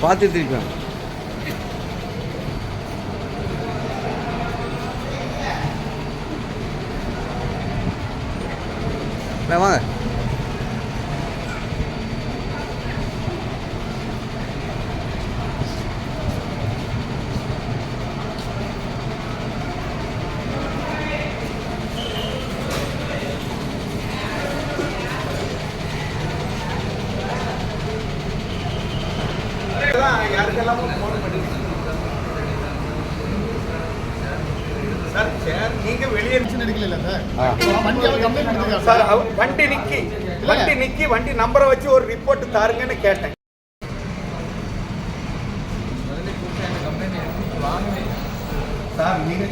பார்த்து திருப்பேன் வாங்க sir sir நீங்க வெளியே எடுக்கல சார்? வண்டி நிக்கி. வண்டி நிக்கி வண்டி நம்பரை வச்சு ஒரு ரிப்போர்ட் தாருங்கன்னு கேட்டேன். சார் நீங்க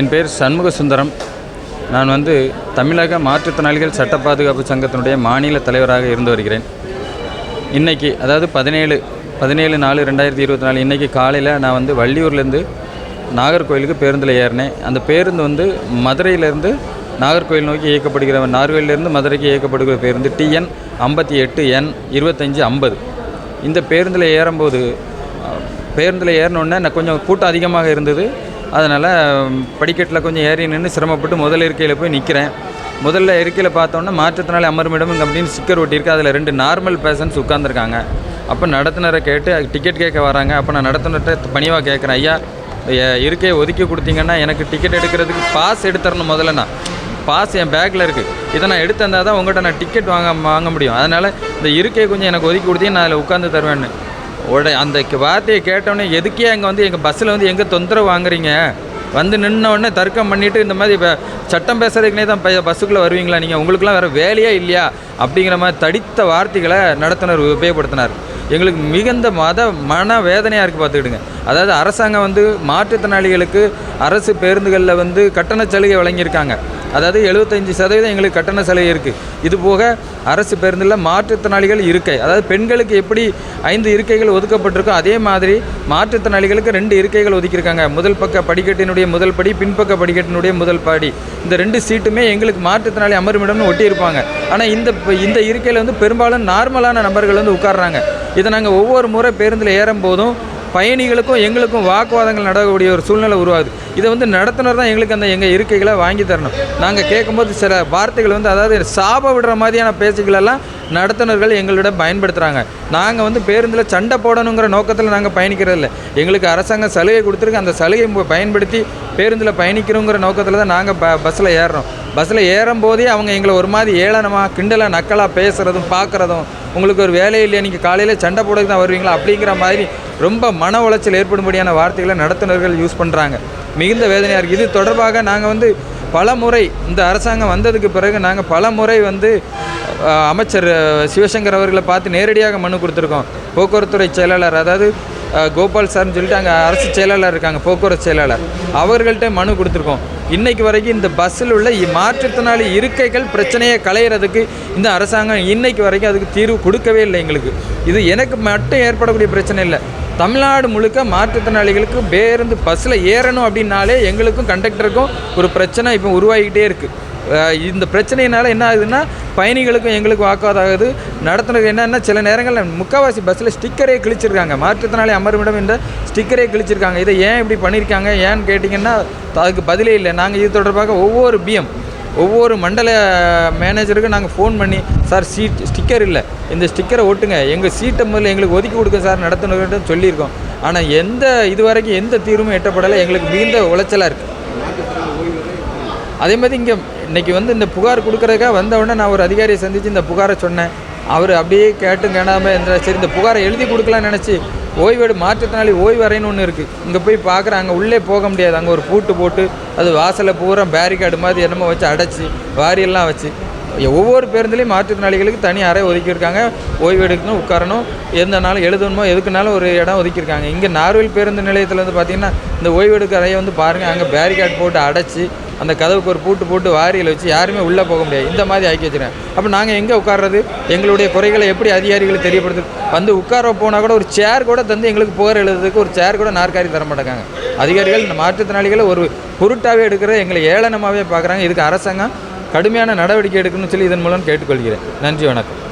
என் பேர் சண்முக சுந்தரம் நான் வந்து தமிழக மாற்றுத்திறனாளிகள் சட்ட பாதுகாப்பு சங்கத்தினுடைய மாநில தலைவராக இருந்து வருகிறேன். இன்றைக்கி அதாவது பதினேழு பதினேழு நாலு ரெண்டாயிரத்தி இருபத்தி நாலு இன்றைக்கி காலையில் நான் வந்து வள்ளியூர்லேருந்து நாகர்கோயிலுக்கு பேருந்தில் ஏறினேன். அந்த பேருந்து வந்து மதுரையிலேருந்து நாகர்கோயில் நோக்கி இயக்கப்படுகிற நாகர்கோயிலேருந்து மதுரைக்கு இயக்கப்படுகிற பேருந்து டிஎன் ஐம்பத்தி எட்டு என் இருபத்தஞ்சி ஐம்பது. இந்த பேருந்தில் ஏறும்போது பேருந்தில் ஏறினோடனே நான் கொஞ்சம் கூட்டம் அதிகமாக இருந்தது. அதனால் படிக்கட்டில் கொஞ்சம் ஏறி நின்று சிரமப்பட்டு முதல் இருக்கையில் போய் நிற்கிறேன் முதல்ல இருக்கையில் பார்த்தோன்னே மாற்றுத்திறனாளி அமர்மிடம் அப்படின்னு ஸ்டிக்கர் ஒட்டியிருக்கு. அதில் ரெண்டு நார்மல் பேஷன்ஸ் உட்காந்துருக்காங்க அப்போ நடத்துனரை கேட்டு டிக்கெட் கேட்க வராங்க. அப்போ நான் நடத்துனர்கிட்ட பணிவாக கேட்குறேன் ஐயா இருக்கையை ஒதுக்கி கொடுத்தீங்கன்னா எனக்கு டிக்கெட் எடுக்கிறதுக்கு பாஸ் எடுத்துடணும் முதல்ல நான். பாஸ் என் பேக்கில் இருக்குது இதை நான் எடுத்து தந்தால் தான் உங்கள்கிட்ட நான் டிக்கெட் வாங்க வாங்க முடியும். அதனால் இந்த இருக்கையை கொஞ்சம் எனக்கு ஒதுக்கி கொடுத்தீங்க நான் அதில் உட்காந்து தருவேன்னு. உடனே அந்த வார்த்தையை கேட்டோடனே எதுக்கே அங்கே வந்து எங்கள் பஸ்ஸில் வந்து எங்கே தொந்தரவு வாங்குறீங்க? வந்து நின்னோடனே தர்க்கம் பண்ணிவிட்டு இந்த மாதிரி இப்போ சட்டம் பேசுறதுக்குனே தான் பஸ்ஸுக்குள்ளே வருவீங்களா நீங்கள் உங்களுக்குலாம் வேறு வேலையே இல்லையா? அப்படிங்கிற மாதிரி தடித்த வார்த்தைகளை நடத்துனர் உபயோகப்படுத்தினார். எங்களுக்கு மிகுந்த மத மன வேதனையாக இருக்குது பார்த்துக்கிடுங்க. அதாவது அரசாங்கம் வந்து மாற்றுத்திறனாளிகளுக்கு அரசு பேருந்துகளில் வந்து கட்டண சலுகை வழங்கியிருக்காங்க. அதாவது எழுபத்தஞ்சி சதவீதம் எங்களுக்கு கட்டண சலுகை இருக்குது இது போக அரசு பேருந்தில் மாற்றுத்திறனாளிகள் இருக்கை. அதாவது பெண்களுக்கு எப்படி ஐந்து இருக்கைகள் ஒதுக்கப்பட்டிருக்கோ அதே மாதிரி மாற்றுத்திறனாளிகளுக்கு ரெண்டு இருக்கைகள் ஒதுக்கியிருக்காங்க. முதல் பக்க படிக்கட்டினுடைய முதல் படி பின்பக்க படிக்கட்டினுடைய முதல் படி. இந்த ரெண்டு சீட்டுமே எங்களுக்கு மாற்றுத்திறனாளி அமர்மிடம்னு ஒட்டியிருப்பாங்க. ஆனால் இந்த இந்த இருக்கையில் வந்து பெரும்பாலும் நார்மலான நபர்கள் வந்து உட்கார்றாங்க. இதை நாங்கள் ஒவ்வொரு முறை பேருந்தில் ஏறும் போதும் பயணிகளுக்கும் எங்களுக்கும் வாக்குவாதங்கள் நடக்கக்கூடிய ஒரு சூழ்நிலை உருவாகுது. இதை வந்து நடத்துனர் தான் எங்களுக்கு அந்த எங்கள் இருக்கைகளை வாங்கி தரணும். நாங்கள் கேட்கும்போது சில வார்த்தைகள் வந்து அதாவது சாப விடுற மாதிரியான பேச்சுக்களெல்லாம் நடத்துனர்கள் எங்களிடம் பயன்படுத்துகிறாங்க நாங்கள் வந்து பேருந்தில் சண்டை போடணுங்கிற நோக்கத்தில் நாங்கள் பயணிக்கிறது இல்லை. எங்களுக்கு அரசாங்கம் சலுகை கொடுத்துருக்கு. அந்த சலுகை பயன்படுத்தி பேருந்தில் பயணிக்கிறோங்கிற நோக்கத்தில் தான் நாங்கள் ப பஸ்ஸில் ஏறுறோம். பஸ்ஸில் ஏறும் போதே அவங்க எங்களை ஒரு மாதிரி ஏளனமாக கிண்டலாக நக்கலாக பேசுகிறதும் பார்க்குறதும் உங்களுக்கு ஒரு வேலை இல்லையா? நீங்கள் காலையில் சண்டை போட தான் வருவீங்களா? அப்படிங்கிற மாதிரி ரொம்ப மன உளைச்சல் ஏற்படும்படியான வார்த்தைகளை நடத்துனர்கள் யூஸ் பண்ணுறாங்க மிகுந்த வேதனையாக இருக்குது இது தொடர்பாக நாங்கள் வந்து பல முறை இந்த அரசாங்கம் வந்ததுக்கு பிறகு நாங்கள் பல முறை வந்து அமைச்சர் சிவசங்கர் அவர்களை பார்த்து நேரடியாக மனு கொடுத்துருக்கோம். போக்குவரத்துறை செயலாளர் அதாவது கோபால் சார்னு சொல்லிட்டு அங்கே அரசு செயலாளர் இருக்காங்க போக்குவரத்து செயலாளர். அவர்கள்ட்ட மனு கொடுத்துருக்கோம். இன்னைக்கு வரைக்கும் இந்த பஸ்ஸில் உள்ள இ- மாற்றுத்திறனாளி இருக்கைகள் பிரச்சனையை களையிறதுக்கு இந்த அரசாங்கம் இன்னைக்கு வரைக்கும் அதுக்கு தீர்வு கொடுக்கவே இல்லை எங்களுக்கு. இது எனக்கு மட்டும் ஏற்படக்கூடிய பிரச்சனை இல்லை. தமிழ்நாடு முழுக்க மாற்றுத்திறனாளிகளுக்கு பேருந்து பஸ்ஸில் ஏறணும் அப்படின்னாலே எங்களுக்கும் கண்டக்டருக்கும் ஒரு பிரச்சனை இப்போ உருவாகிக்கிட்டே இருக்குது இந்த பிரச்சனையினால் என்ன ஆகுதுன்னா பயணிகளுக்கும் எங்களுக்கும் வாக்குவாதம் ஆகுது. நடத்துனது என்னென்னா சில நேரங்களில் முக்கால்வாசி பஸ்ஸில் ஸ்டிக்கரே கிழிச்சிருக்காங்க. மாற்றுத்திறனாளி அமர்விடம் என்ற ஸ்டிக்கரே கிழிச்சிருக்காங்க. இதை ஏன் இப்படி பண்ணியிருக்காங்க ஏன்னு கேட்டிங்கன்னா அதுக்கு பதிலே இல்லை. நாங்கள் இது தொடர்பாக ஒவ்வொரு பிஎம் ஒவ்வொரு மண்டல மேனேஜருக்கும் நாங்கள் ஃபோன் பண்ணி சார் சீட் ஸ்டிக்கர் இல்லை. இந்த ஸ்டிக்கரை ஒட்டுங்க. எங்கள் சீட்டை முதல்ல எங்களுக்கு ஒதுக்கி கொடுக்க சார். நடத்துனர்கிட்ட சொல்லியிருக்கோம். ஆனால் எந்த இது வரைக்கும் எந்த தீர்வும் எட்டப்படலை. எங்களுக்கு மிகுந்த உளைச்சலாக இருக்குது அதே மாதிரி இங்கே இன்றைக்கி வந்து இந்த புகார் கொடுக்குறதுக்காக வந்தவுடனே நான் ஒரு அதிகாரியை சந்தித்து இந்த புகாரை சொன்னேன். அவர் அப்படியே கேட்டும் கேடாமல் இந்த சரி இந்த புகாரை எழுதி கொடுக்கலாம்னு நினச்சி ஓய்வேடு மாற்றுத்தினாலே ஓய்வு அறைன்னு ஒன்று இருக்குது இங்கே போய் பார்க்குறேன் அங்கே உள்ளே போக முடியாது. அங்கே ஒரு பூட்டு போட்டு அது வாசலை பூரா பேரிகார்டு மாதிரி என்னமோ வச்சு அடைச்சி வாரியெல்லாம் வச்சு. ஒவ்வொரு பேருந்துலேயும் மாற்றுத்திறனாளிகளுக்கு தனி அறை ஒதுக்கியிருக்காங்க. ஓய்வு எடுக்கணும் உட்காரணும் எந்தனாலும் எழுதணுமோ எதுக்குனாலும் ஒரு இடம் ஒதுக்கியிருக்காங்க. இங்கே நார்வேல் பேருந்து நிலையத்தில் வந்து பார்த்திங்கன்னா இந்த ஓய்வு எடுக்க அறையை வந்து பாருங்கள் அங்கே பேரிகேட் போட்டு அடைச்சி அந்த கதவுக்கு ஒரு பூட்டு போட்டு வாரியில் வச்சு யாருமே உள்ளே போக முடியாது. இந்த மாதிரி ஆக்கி வச்சுருக்கேன் அப்போ நாங்கள் எங்கே உட்கார்றது? எங்களுடைய குறைகளை எப்படி அதிகாரிகளுக்கு தெரியப்படுத்து வந்து உட்கார போனால் கூட ஒரு சேர் கூட தந்து எங்களுக்கு புகார் எழுதுறதுக்கு ஒரு சேர் கூட நாற்காரி தர மாட்டேங்காங்க. அதிகாரிகள் இந்த மாற்றுத்திறனாளிகளை ஒரு பொருட்டாகவே எடுக்கிற எங்களை ஏளனமாகவே பார்க்குறாங்க இதுக்கு அரசாங்கம் கடுமையான நடவடிக்கை எடுக்கணும்னு சொல்லி இதன் மூலம் கேட்டுக்கொள்கிறேன். நன்றி வணக்கம்.